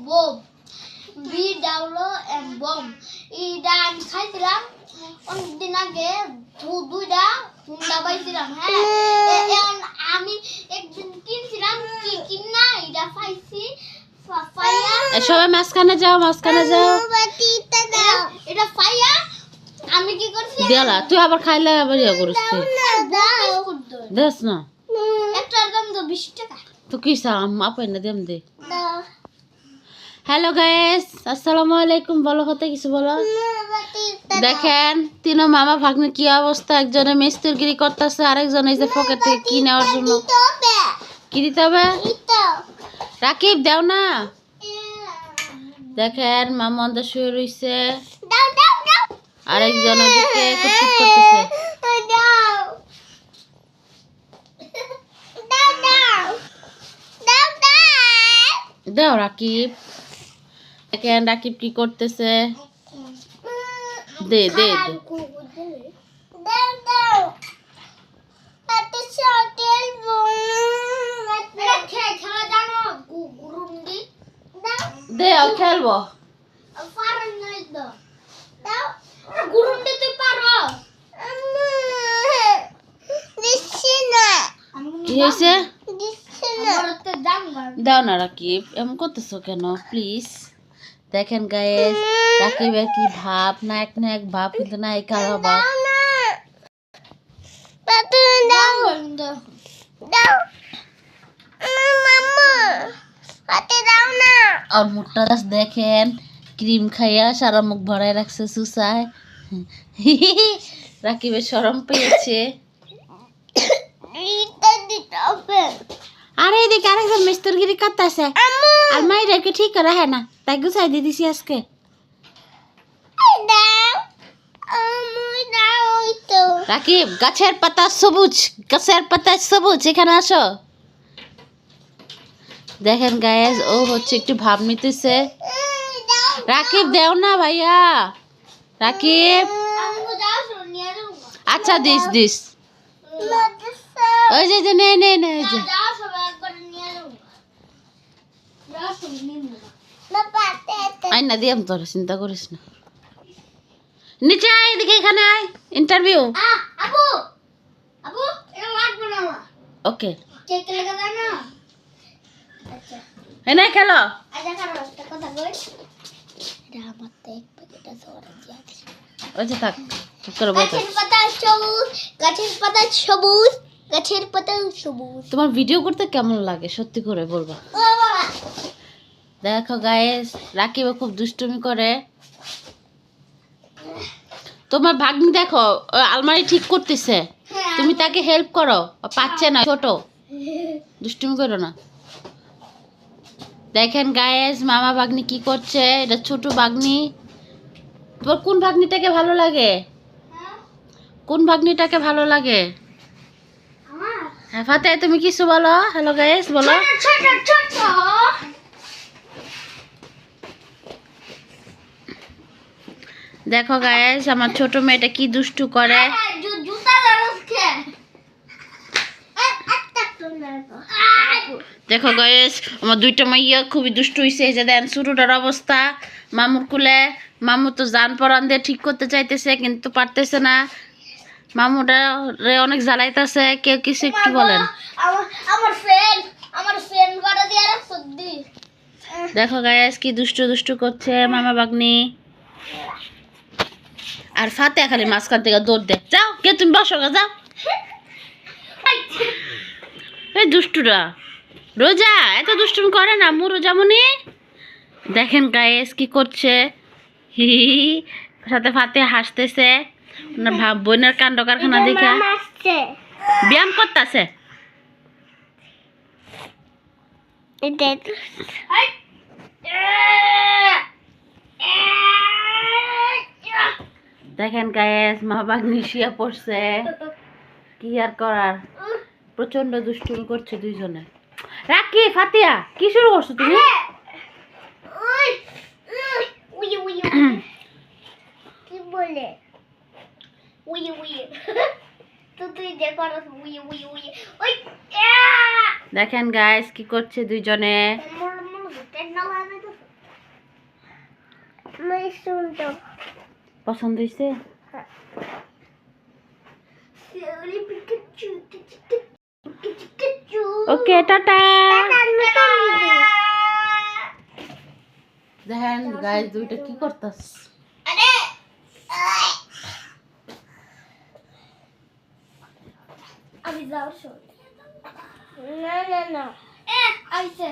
Bomb B ডাবলো M বম। এইটা আমি খাইছিলাম। অনেকদিন আগে দু- দুইটা হুন্ডা পাইছিলাম হ্যাঁ। আমি একদিন কিনছিলাম কি কিনা এটা পাইছি সবাই মাঝখানে যাও মাঝখানে যাও। এটা- এটা পাইয়া আমি কি করছি দেলা তুই আবার খাইলে আবার ইয়ে করিস তুই। দই। দেস না। একটার দাম তো বিশ টাকা। তো কি সাম আপাই না দেম দে। হ্যালো গাইস আসসালামু আলাইকুম বলো হতে কিছু বলো? দেখেন তিন মামা ভাগ্নে কি অবস্থা? একজনে মিস্ত্রিগিরি করতেছে আরেকজন এই যে পকেট থেকে কি নেওয়ার জন্য? কি দিতে হবে? রাকিব দেও না। দেখেন মামা অন্ধ শুয়ে রইছে। আরেকজন ওদিকে করতেছে। দাও রাকিব। দেখেন রাকিব কি করতেছে? দে দে দে। খেলব। কি হয়েছে। দাও না রাকিব। এমন করতেছো কেন? প্লিজ দেখেন গায়েস রাকিবের কি ভাব? না, এক না এক ভাব, কিন্তু না, এই কারও। আর মুখটা দেখেন ক্রিম খাইয়া সারা মুখ ভরাই রাখছে সুসায়। রাকিবের সরম পেয়েছে। আরে এদিকে আরেকজন মিস্ত্রিগিরি করতেছে আর মাইরাকে ঠিক করে হ্যাঁ না? তাই গুছাই দিয়ে দিছি আজকে। রাকিব গাছের পাতা সবুজ গাছের পাতা সবুজ এখানে আসো। দেখেন গায়েস ও হচ্ছে একটু ভাব নিতেছে। রাকিব দেও না ভাইয়া। রাকিব। আমাকে যাও শুনে নিয়ে যাব। আচ্ছা দিস দিস। ওই যে যে নে নে নে ওই যে যাও সবাই একবারে নিয়ে যাব। দিয়াম তোর চিন্তা করিস না। নিচে আয় এদিকে এখানে আয় ইন্টারভিউ ওকে এনে খেলো। ওই যে থাক তোমার ভিডিও করতে কেমন লাগে? সত্যি করে বলবা। দেখো গায়েস রাকিব খুব দুষ্টুমি করে। তোমার ভাগ্নি দেখো আলমারি ঠিক করতেছে। হ্যাঁ তুমি তাকে হেল্প করো। পাচ্ছে না ছোট। দুষ্টুমি করো না। দেখেন গায়েস মামা ভাগ্নি কি করছে? এটা ছোট ভাগ্নি। তোমার কোন ভাগ্নিটাকে ভালো লাগে? হ্যাঁ? কোন ভাগ্নিটাকে ভালো লাগে? হ্যাঁ ফাতে তুমি কিছু বলো? হ্যালো গায়েস বলো ছোট ছোট ছোট দেখো গায়েস আমার ছোট মেয়েটা কি দুষ্টু করে। দেখো গায়েস আমার দুইটা মাইয়া খুবই দুষ্টু হইছে। এই যে দেন শুরুটার অবস্থা। মামুর কুলে মামু তো জান পরান দিয়ে ঠিক করতে চাইতেছে কিন্তু পারতেছে না। মামুটা রে অনেক জ্বালাইতেছে কেউ কিছু একটু বলেন। দেখো গায়েস কি দুষ্টু দুষ্টু করছে মামা বাগনি আর ফাতে খালি মাঝখান থেকে দৌড় দে যাও কে তুমি বসো গা যাও। এই দুষ্টুরা রোজা এত দুষ্টুমি করে না মু রোজামণি দেখেন গায়েস কি করছে? হি। সাথে ফাতে হাসতেছে। ওনার ভাব বোনের কাণ্ড কারখানা দেখে। ব্যায়াম করতেছে এটা দেখেন গায়েস মা বাগনি শুয়ে পড়ছে। কি আর করার? প্রচণ্ড দুষ্টুমি করছে দুইজনে। রাখি ফাতিয়া কি শুরু করছ তুমি? কি বলে? উই উই। তো তুই যে করস উই উই উই। ওই দেখেন গাইস কি করছে দুইজনে? মোর মোর তেন না পছন্দ হয়েছে ওকে টাটা দেখেন গাইস দুইটা কি করতাস? আমি যাও না না না। এ আইছে।